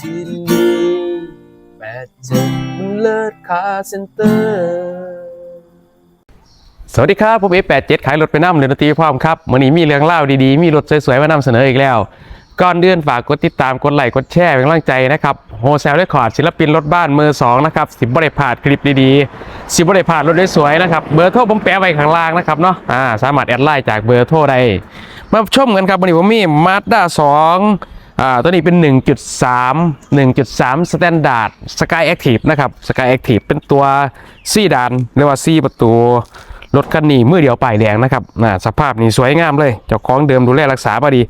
ที่นี่แปดเจ็ดบุญเลิศคาเซ็นเตอร์สวัสดีครับ ผมเอฟแปดเจ็ดขายรถไปน้ำเรือนตีพร้อมครับวันนี้มีเรื่องเล่าดีๆ มีรถสวยๆ มานำเสนออีกแล้ว ก่อนเดือนฝากกดติดตามกดไลค์กดแชร์เป็นกำลังใจนะครับโฮเซลเรคคอร์ดศิลปินรถบ้านมือสองนะครับสิบบริพลาดคลิปดีๆ สิบบริพลาดรถสวยๆนะครับเบอร์โทรผมแปะไว้ข้างล่างนะครับเนาะอ่าสามารถแอดไลน์จากเบอร์โทรได้มาชมกันครับวันนี้ผมมีมาสด้าสอง อ่าตัวนี้เป็น 1.3 1.3 Standard Sky Active นะครับ Sky Active เป็นตัวซีดานเรียกว่าซีประตูรถคันนี้มือเดียวป้ายแดงนะครับน่ะสภาพนี่สวยงามเลย เจ้าของเดิมดูแลรักษาพอดี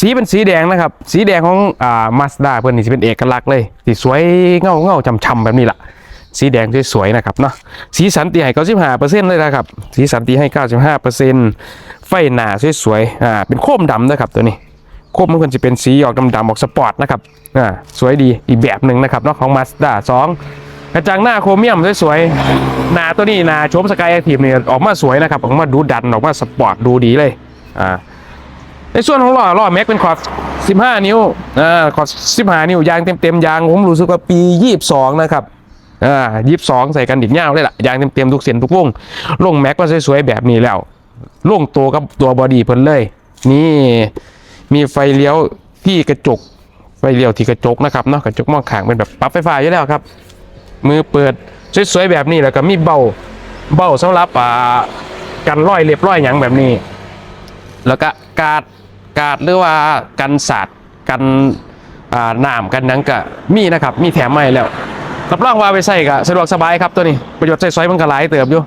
สีเป็นสีแดงนะครับ สีแดงของอ่ามาสด้าเพื่อนนี่เป็นเอกลักษณ์เลยสีสวยเงาเงาๆช่ำๆแบบนี้ล่ะสีแดงสวยๆนะครับเนาะสีสันตีให้95%เปอร์เซ็นต์เลยนะครับ สีสันตีให้95%ไฟหน้าสวยๆอ่าเป็นโคมดำนะครับตัวนี้ คมมันควรจะเป็นสีออกดำๆออกสปอร์ตนะครับอ่าสวยดีอีกแบบหนึ่งนะครับเนาะของ Mazda 2กระจังหน้าโครเมียมสวยๆหน้าตัวนี้หน้าโฉมสกายแอคทีฟเนี่ยออกมาสวยนะครับออกมาดูดันออกมาสปอร์ตดูดีเลยอ่าในส่วนของล้อล้อแม็กเป็นขอบ15 นิ้วอ่าขอบ15 นิ้วยางเต็มๆยางผมรู้สึกว่าปี 22 นะครับอ่า22ใส่กันดิบเงาเลยล่ะยางเต็มๆทุกเส้นทุกวงลงแม็กก็สวยๆแบบนี้แล้วลงตัวกับตัวบอดี้เพิ่นเลย นี่ มีไฟเลี้ยวที่กระจก ไฟเลี้ยวที่กระจกนะครับเนาะกระจกมองข้างเป็นแบบปรับไฟฟ้าอยู่แล้วครับ มือเปิดสวยๆแบบนี้แล้วก็มีเบาเบาสำหรับอ่ากันร้อยเรียบร้อยอย่างแบบนี้ แล้วก็กาดกาดหรือว่ากันสาดกันอ่าน้ำกันหนังก็มีนะครับ มีแถมใหม่แล้วรับรองว่าไปใส่ก็สะดวกสบายครับตัวนี้ประโยชน์ใส่สอยมันก็หลายเติบอยู่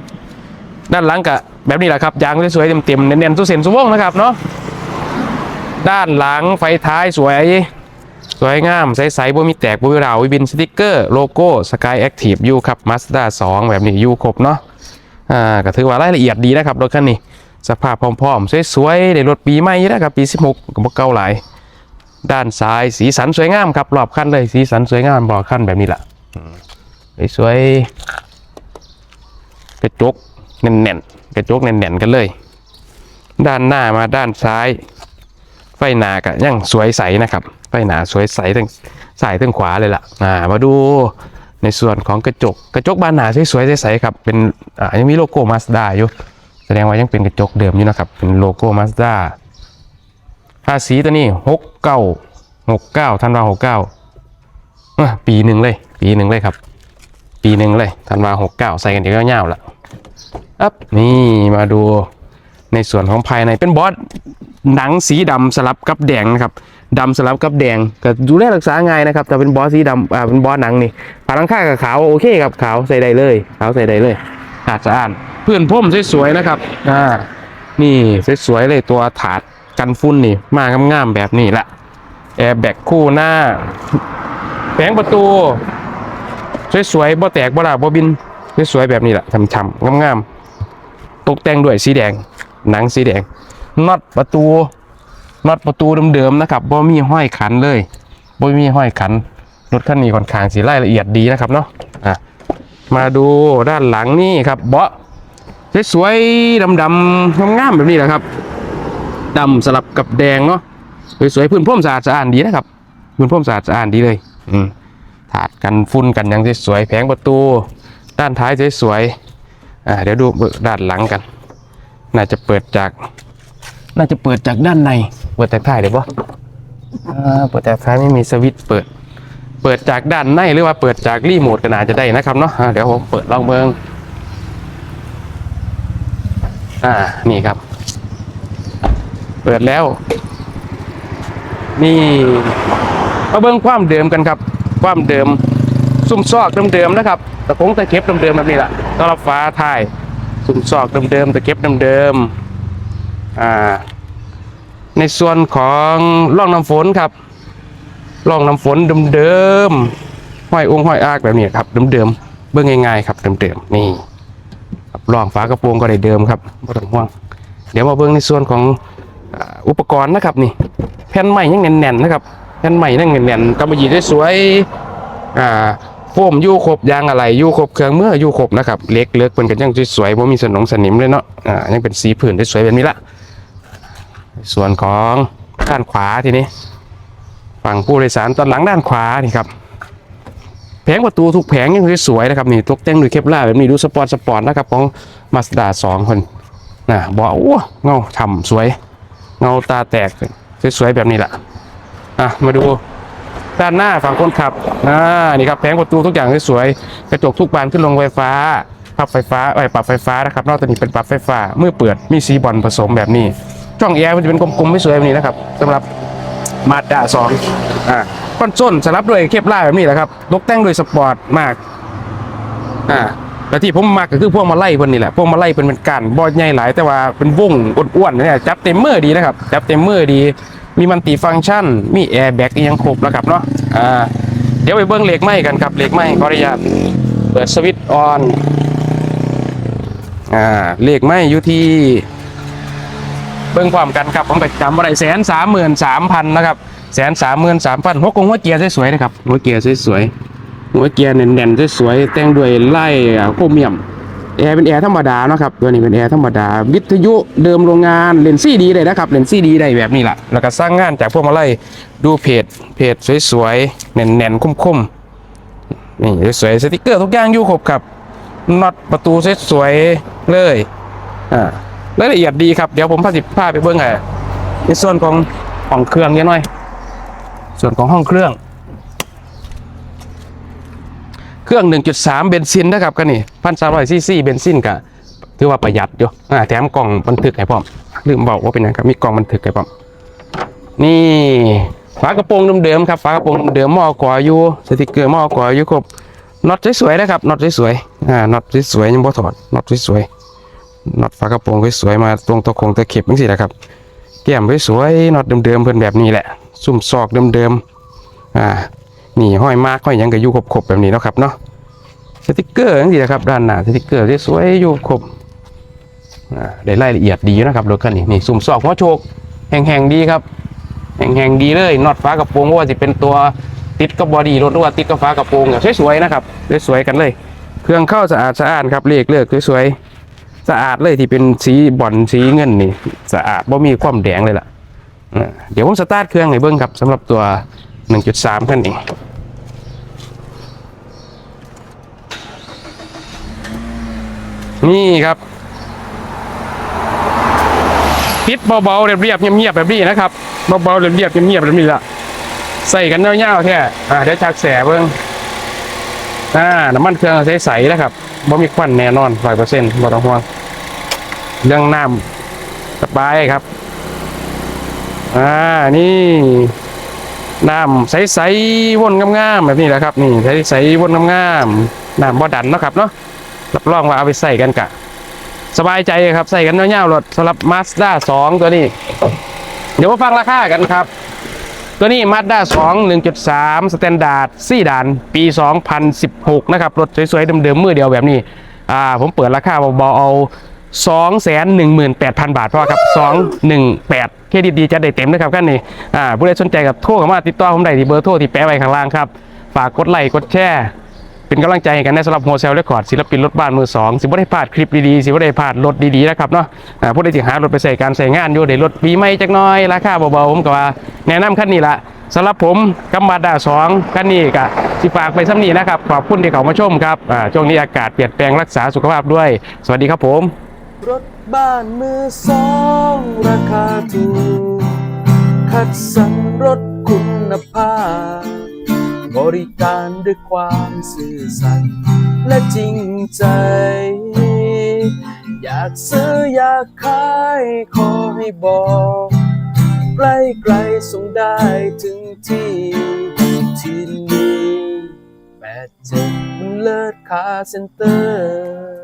ด้านหลังก็แบบนี้แหละครับยางสวยๆเต็มๆเน้นๆสุเส้นสุวงนะครับเนาะ ด้านหลังไฟท้ายสวย สวยงาม ใสๆบ่มีแตกบ่มีราวิบินสติกเกอร์โลโก้ Sky Active อยู่ครับ Mazda 2แบบนี้อยู่ครบเนาะอ่าก็ถือว่ารายละเอียดดีนะครับรถคันนี้ สภาพพร้อมๆ สวยๆได้รถปีใหม่นะครับปี 16ก็บ่เก่าหลายด้านซ้ายสีสันสวยงามครับรอบคันเลยสีสันสวยงามบอกคันแบบนี้ล่ะสวยๆกระจกแน่นๆกระจกแน่นๆกันเลย ด้านหน้ามาด้านซ้าย ไฟหนาก็ยังสวยใสนะครับ ไฟหนาสวยใสทั้งซ้ายทั้งขวาเลยล่ะอ่ามาดูในส่วนของกระจกกระจกบานหนาสวยๆใสๆครับเป็นอ่ายังมีโลโก้มาสด้าอยู่แสดงว่ายังเป็นกระจกเดิมอยู่นะครับเป็นโลโก้มาสด้าภาษีตัวนี้หกเก้าหกเก้าธันวาหกเก้าปีหนึ่งเลย ปีหนึ่งเลยครับ ปีหนึ่งเลยธันวาหกเก้าใส่กันเดี๋ยวเงาๆละอัพนี่มาดูในส่วนของภายในเป็นบอส หนังสีดำสลับกับแดงนะครับดำสลับกับแดงก็ดูแลรักษาง่ายนะครับแต่เป็นบอสสีดำอ่าเป็นบอสหนังนี่ผ่าลังค่ากับขาวโอเคครับขาวใส่ได้เลยขาวใส่ได้เลยอาดสะอาดเพื่อนพ่มสวยๆนะครับอ่านี่สวยๆเลยตัวถาดกันฝุ่นนี่มางามๆแบบนี้ละแอร์แบกคู่หน้าแผงประตู สวยๆบ่แตกบ่ลาบ่บินสวยๆแบบนี้แหละช่ำๆงามๆตกแต่งด้วยสีแดงหนังสีแดง น็อตประตูน็อตประตูเดิมๆนะครับบ่มีห้อยขันเลยบ่มีห้อยขันรถคันนี้ค่อนข้างสีรายละเอียดดีนะครับเนาะอะมาดูด้านหลังนี่ครับเบาะสวยๆดำๆงามๆแบบนี้แหละครับดำสลับกับแดงเนาะสวยๆพื้นพรมสะอาดสะอาดดีนะครับพื้นพรมสะอาดสะอาดดีเลย อืมถาดกันฝุ่นกันยังสวยๆแผงประตู ด้านท้ายสวยๆอ่าเดี๋ยวดูด้านหลังกัน น่าจะเปิดจาก น่าจะเปิดจากด้านในเปิดจากท้ายเดี๋ยวปะอ่าเปิดจากท้ายไม่มีสวิตช์เปิด เปิดจากด้านในหรือว่าเปิดจากรีโมทก็น่าจะได้นะครับเนาะอ่าเดี๋ยวผมเปิดลองเบิงอ่านี่ครับ เปิดแล้ว นี่มาเบิ้งความเดิมกันครับ ความเดิมซุ่มซอกเดิมๆนะครับตะคงตะเข็บเดิมๆแบบนี้แหละต้อนรับฟ้าท้ายซุ่มซอกเดิมๆตะเข็บเดิมๆอ่า ในส่วนของร่องน้ำฝนครับร่องน้ำฝนเดิมๆห้อยองค์ห้อยอากแบบนี้ครับเดิมๆเบื้องง่ายๆครับเดิมๆนี่ร่องฝากระโปรงก็ได้เดิมครับไม่ต้องห่วง เดี๋ยวมาเบื้องในส่วนของอุปกรณ์นะครับนี่ แผ่นใหม่ยังแน่นๆนะครับแผ่นใหม่ยังแน่นๆกำมะหยี่ได้สวยอ่าโฟมยู่ครบยางอะไรยู่ครบเครื่องเมื่ออยู่ครบนะครับเล็กเลือกเป็นกันยังสวยๆบ่มีสนงสนิมเลยเนาะอ่ายังเป็นสีผื่นได้สวยแบบนี้ละ ส่วนของด้านขวาทีนี้ ฝั่งผู้โดยสารตอนหลังด้านขวานี่ครับแผงประตูทุกแผงยังสวยๆนะครับนี่ตกแต่งด้วยเคปลาแบบนี้ดูสปอร์ตสปอร์ตนะครับของมาสด้าสองคนนะบอกโอ้เงาฉ่ำสวย เงาตาแตกสวยๆแบบนี้แหละอะมาดูด้านหน้าฝั่งคนขับอ่านี่ครับแผงประตูทุกอย่างสวยๆกระจกทุกบานขึ้นลงไฟฟ้าปรับไฟฟ้าไอ้ปรับไฟฟ้านะครับนอกจากนี้เป็นปรับไฟฟ้าเมื่อเปิดมีสีบอลผสมแบบนี้ ช่องแอร์มันจะเป็นกลมๆไม่สวยแบบนี้นะครับสำหรับมาด้าสองอ่าคอนโซลสลับด้วยเคปลาร์แบบนี้แหละครับตกแต่งด้วยสปอร์ตมากอ่าแล้วที่ผมมักก็คือพวกมาไล่เพิ่นนี่แหละพวกมาไล่เพิ่นเป็นการบอลใหญ่หลาย แต่ว่าเป็นวงอ้วนๆเนี่ยจับเต็มมือดีนะครับจับเต็มมือดี มีมันติฟังก์ชัน มีแอร์แบ็กยังครบแล้วครับเนาะอ่าเดี๋ยวไปเบิ้งเหล็กไหมกันครับเหล็กไหมขออนุญาตเปิดสวิตช์ออนอ่าเหล็กไหมอยู่ที่ เบิ่งความกันครับผมไปจำอะไรแสนสามหมื่นสามพันนะครับแสนสามหมื่นสามพันหัวกงหัวเกียร์สวยๆนะครับหัวเกียร์สวยๆหัวเกียร์แน่นๆสวยๆแต่งด้วยไล่โครเมียมแอร์เป็นแอร์ธรรมดานะครับตัวนี้เป็นแอร์ธรรมดา วิทยุเดิมโรงงานเลนซี่ดีเลยนะครับเลนซี่ดีได้แบบนี้แหละแล้วก็สร้างงานจากพวกมาไล่ดูเพจเพจสวยๆแน่นๆคมๆนี่สวยๆสติกเกอร์ทุกอย่างอยู่ครบครับน็อตประตูสวยๆเลยอ่า รายละเอียดดีครับเดี๋ยวผมพาสิพาไปเบิ่งไงในส่วนของห้องเครื่องเนี่ยหน่อย ส่วนของห้องเครื่อง เครื่อง 1.3 เบนซินนะครับกันนี่พันสามร้อยซีซีเบนซินกะถือว่าประหยัดอยู่อ่าแถมกล่องบันทึกให้พร้อมลืมบอกว่าเป็นยังครับมีกล่องบันทึกให้พร้อมนี่ฝากระโปรงเดิมๆครับฝากระโปรงเดิมๆมอกออยู่สติกเกอร์หม้อกออยู่ครบน็อตสวยๆนะครับน็อตสวยๆอ่าน็อตสวยๆยังบ่ถอดน็อตสวยๆ น็อตฝากระโปรงสวยๆมาตรงตะคงตะเข็บจังซี่แหละครับ แก้มสวยๆน็อตเดิมๆเพิ่อนแบบนี้แหละ ซุ่มซอกเดิมๆอ่านี่ห้อยมากห้อยยังก็อยู่ครบๆแบบนี้เนาะครับเนาะสติกเกอร์นี่นะครับด้านหน้าสติกเกอร์สวยอยู่ครบอ่าได้รายละเอียดดีนะครับรถคันนี้นี่สุ่มซอกหัวโชกแห่งๆดีครับแห่งๆดีเลยน็อตฟ้ากระโปรงว่าจะเป็นตัวติดกับบอดี้รถหรือว่าติดกับฟ้ากระโปรงสวยๆนะครับสวยๆกันเลย เครื่องเข้าสะอาดสะอาดครับเลขเลือกสวยๆ สะอาดเลยที่เป็นสีบอลสีเงินนี่สะอาดบ่มีความแดงเลยล่ะอ่าเดี๋ยวผมสตาร์ทเครื่องให้เบิ้งครับสำหรับตัว 1.3คันนี้นี่ครับปิดเบาๆเรียบๆเงียบๆแบบนี้นะครับเบาๆเรียบๆเงียบๆแบบนี้ละใส่กันเงาๆแค่อ่าเดี๋ยวชักแสเบิ้งอ่าน้ำมันเครื่องใสๆนะครับ บ่มีควันแน่นอนร้อยเปอร์เซ็นต์บ่ต้องห่วงเรื่องน้ำสบายครับ อ่า นี่ น้ำใสๆวนงามๆแบบนี้แหละครับ นี่ใสๆวนงามๆน้ำบ่ดันเนาะครับเนาะรับรองว่าเอาไปใส่กันกะ สบายใจครับใส่กันเงาวๆรถสำหรับ Mazda 2ตัวนี้ เดี๋ยวมาฟังราคากันครับ ตัวนี้ Mazda 2 1.3 Standard 4ด่าน ปี 2016 นะครับ รถสวยๆ เดิมๆมือเดียวแบบนี้ อ่า ผมเปิดราคาเบาๆเอา 218,000 บาทเพราะครับ 218 เครดิตดีจะได้เต็มนะครับกันนี่อ่าผู้ใดสนใจกับโทรเข้ามาติดต่อผมได้ที่เบอร์โทรที่แปะไว้ข้างล่างครับ ฝากกดไลค์กดแชร์ เป็นกำลังใจกันในสำหรับโฮเซลเรคคอร์ดศิลปินรถบ้านมือสองสิบ่ได้พลาดคลิปดีๆสิบ่ได้พลาดรถดีๆนะครับเนาะอ่าผู้ใดที่หารถไปใส่การใส่งานอยู่ได้รถปีใหม่จักน้อย ราคาเบาๆผมก็ว่าแนะนำคันนี้ละสำหรับผมกัมมาดาสองคันนี้ก็สิฝากไปซ้ำนี้นะครับขอบคุณที่เขามาชมครับช่วงนี้อากาศเปลี่ยนแปลงรักษาสุขภาพด้วย สวัสดีครับผม รถบ้านมือสองราคาถูกคัดสรรรถคุณภาพ บริการด้วยความซื่อสัตย์และจริงใจ อยากซื้ออยากขายขอให้บอกใกล้ไกลส่งได้ถึงที่ที่นี่แปดเจ็ดเลิศคาเซ็นเตอร์